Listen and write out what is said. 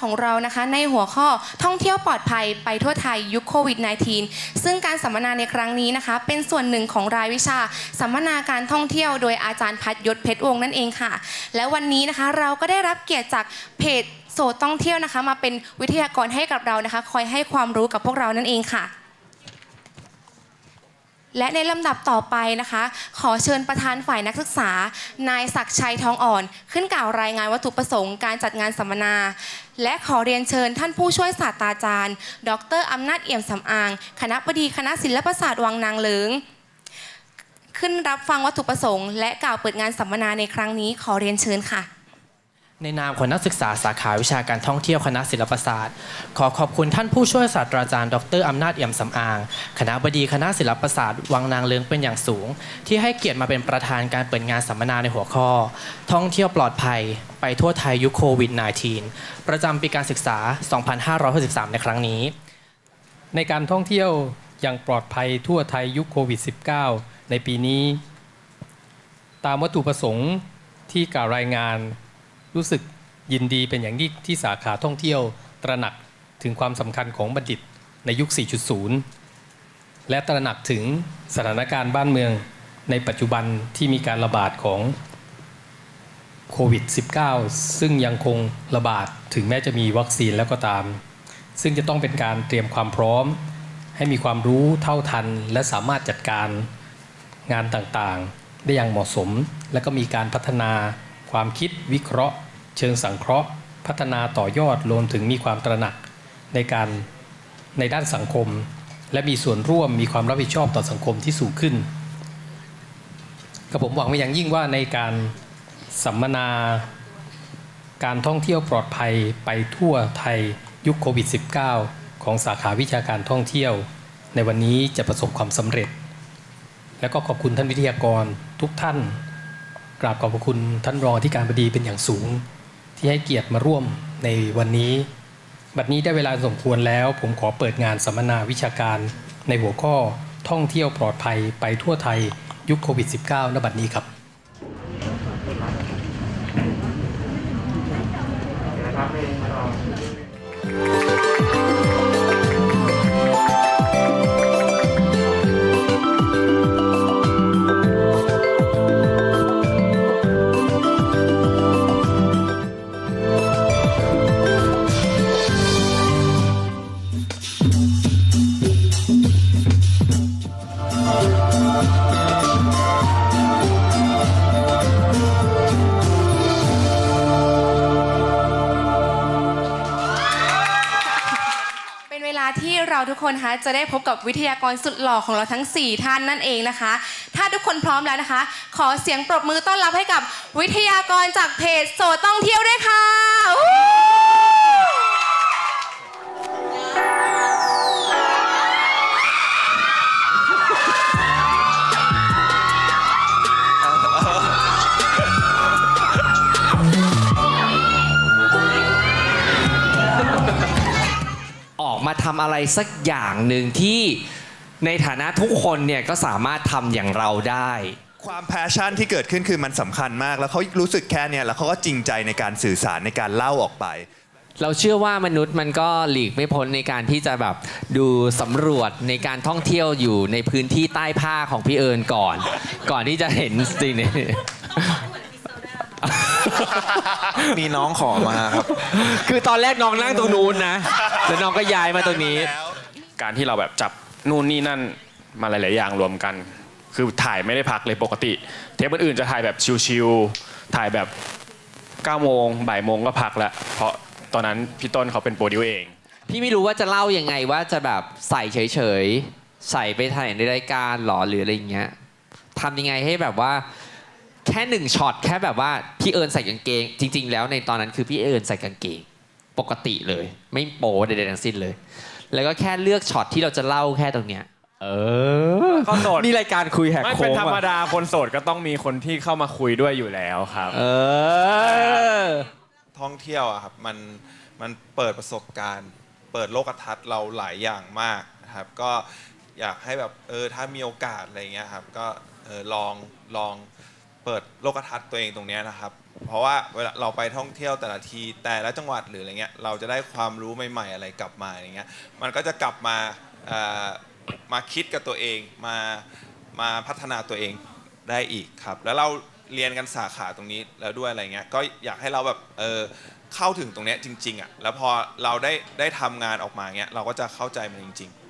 ของเรานะคะ ในหัวข้อท่องเที่ยวปลอดภัยไปทั่วไทยยุคโควิด -19 ซึ่งการสัมมนาในครั้งนี้นะคะ เป็นส่วนหนึ่งของรายวิชา สัมมนาการท่องเที่ยวโดยอาจารย์พัฒยศเพชรวงนั่นเองค่ะ และวันนี้นะคะเราก็ได้รับเกียรติจากเพจโสดต้องเที่ยวนะคะ มาเป็นวิทยากรให้กับเรานะคะ คอยให้ความรู้กับพวกเรานั่นเองค่ะ และในลำดับต่อไปนะคะ ขอเชิญประธานฝ่ายนักศึกษา นายศักชัยทองอ่อน ขึ้นกล่าวรายงานวัตถุประสงค์การจัดงานสัมมนา และขอเรียนเชิญท่านผู้ช่วยศาสตราจารย์ ดรอำนาจเอี่ยมสำอาง คณะบดีคณะศิลปศาสตร์วังนางเลิงขึ้นรับฟังวัตถุประสงค์ และกล่าวเปิดงานสัมมนาในครั้งนี้ขอเรียนเชิญค่ะ ในนามของนักศึกษาสาขาวิชาการท่องเที่ยวคณะศิลปศาสตร์ ขอขอบคุณท่านผู้ช่วยศาสตราจารย์ ดรอำนาจเอี่ยมสำอาง คณะบดีคณะศิลปศาสตร์ วังนางเลิงเป็นอย่างสูง ที่ให้เกียรติมาเป็นประธานการเปิดงานสัมมนาในหัวข้อ ท่องเที่ยวปลอดภัย ไปทั่วไทยยุคโควิด -19 ประจำปีการศึกษา 2563 ในครั้งนี้ ในการท่องเที่ยวอย่างปลอดภัยทั่วไทยยุคโควิด -19 ในปีนี้ ตามวัตถุประสงค์ที่กล่าวรายงาน รู้สึกยินดีเป็นอย่างยิ่งที่สาขาท่องเที่ยวตระหนักถึงความสำคัญของบัณฑิตในยุค 4.0 และตระหนักถึงสถานการณ์บ้านเมืองในปัจจุบันที่มีการระบาดของโควิด -19 ซึ่งยังคงระบาดถึงแม้จะมีวัคซีนแล้วก็ตาม ซึ่งจะต้องเป็นการเตรียมความพร้อม ให้มีความรู้เท่าทัน และสามารถจัดการงานต่างๆ ได้อย่างเหมาะสม และก็มีการพัฒนา ความคิดวิเคราะห์ เชิงสังเคราะห์ พัฒนาต่อยอดรวมถึงมีความตระหนักในการในด้านสังคม และมีส่วนร่วมมีความรับผิดชอบต่อสังคมที่สูงขึ้นกับผมหวังไว้อย่างยิ่งว่าในการสัมมนาการท่องเที่ยวปลอดภัยไปทั่วไทยยุคโควิด -19 ของสาขาวิชาการท่องเที่ยว ในวันนี้จะประสบความสำเร็จ และก็ขอบคุณท่านวิทยากรทุกท่าน กราบขอบพระคุณท่านรองอธิการบดีเป็นอย่างสูง ที่ให้เกียรติมาร่วมในวันนี้ บัดนี้ได้เวลาสมควรแล้ว ผมขอเปิดงานสัมมนาวิชาการ ในหัวข้อท่องเที่ยวปลอดภัยไปทั่วไทยยุคโควิด -19 ณบัดนี้ครับเป็นเว เราทุกคนคะจะได้พบกับวิทยากรสุดหล่อของเราทั้ง 4 ท่านนั่นเองนะคะ ถ้าทุกคนพร้อมแล้วนะคะ ขอเสียงปรบมือต้อนรับให้กับวิทยากรจากเพจโสดต้องเที่ยวด้วยค่ะ มาทำอะไรสักอย่างหนึ่งที่ในฐานะทุกคนเนี่ยก็สามารถทำอย่างเราได้ ความแพชชั่นที่เกิดขึ้นคือมันสำคัญมาก แล้วเขารู้สึกแค่เนี้ยแล้วเขาก็จริงใจในการสื่อสารในการเล่าออกไป เราเชื่อว่ามนุษย์มันก็หลีกไม่พ้นในการที่จะแบบดูสำรวจในการท่องเที่ยวอยู่ในพื้นที่ใต้ผ้าของพี่เอิญก่อน ก่อนที่จะเห็นสิ่งนี้ มีน้องขอมาครับ คือตอนแรกน้องนั่งตรงนู้นนะแล้วน้องก็ย้ายมาตรงนี้ การที่เราแบบจับนู่นนี่นั่นมาหลาย ๆ อย่างรวมกัน คือถ่ายไม่ได้พักเลยปกติ เทปอื่นๆจะถ่ายแบบชิลๆถ่ายแบบ9โมงบ่ายโมงก็พักแล้วเพราะตอนนั้นพี่ต้นเขาเป็นโปรดิวเอง พี่ไม่รู้ว่าจะเล่ายังไงว่าจะแบบใส่เฉยๆ ใส่ไปถ่ายในรายการหรอหรืออะไรอย่างเงี้ยทำยังไงให้แบบว่า แค่หนึ่งช็อตแค่แบบว่าพี่เอิญใส่กางเกง จริง ๆ แล้วในตอนนั้นคือพี่เอิญใส่กางเกง ปกติเลย ไม่โป๊ใดๆทั้งสิ้นเลย แล้วก็แค่เลือกช็อตที่เราจะเล่าแค่ตรงเนี้ยเออเขาโสดนี่รายการคุยแหกไม่โค้เป็นงธรรมอะดาคนโสดก็ต้องมีคนที่เข้ามาคุยด้วยอยู่แล้วครับ เออ ท่องเที่ยวอะครับมันมันเปิดประสบการณ์ เปิดโลกทัศน์เราหลายอย่างมากนะครับก็อยากให้แบบเออถ้ามีโอกาสอะไรเงี้ยครับก็เออลองลอง เปิดโลกทัศน์ตัวเองตรงเนี้ยนะครับ เพราะว่าเวลาเราไปท่องเที่ยวแต่ละทีแต่ละจังหวัดหรืออะไรเงี้ยเราจะได้ความรู้ใหม่ๆอะไรกลับมาอย่างเงี้ยมันก็จะกลับมาเอ่อมาคิดกับตัวเองมามาพัฒนาตัวเองได้อีกครับ แล้วเราเรียนกันสาขาตรงนี้แล้วด้วยอะไรเงี้ยก็อยากให้เราแบบเออเข้าถึงตรงเนี้ยจริงๆอะแล้วพอเราได้ได้ทำงานออกมาเงี้ยเราก็จะเข้าใจมันจริง ๆ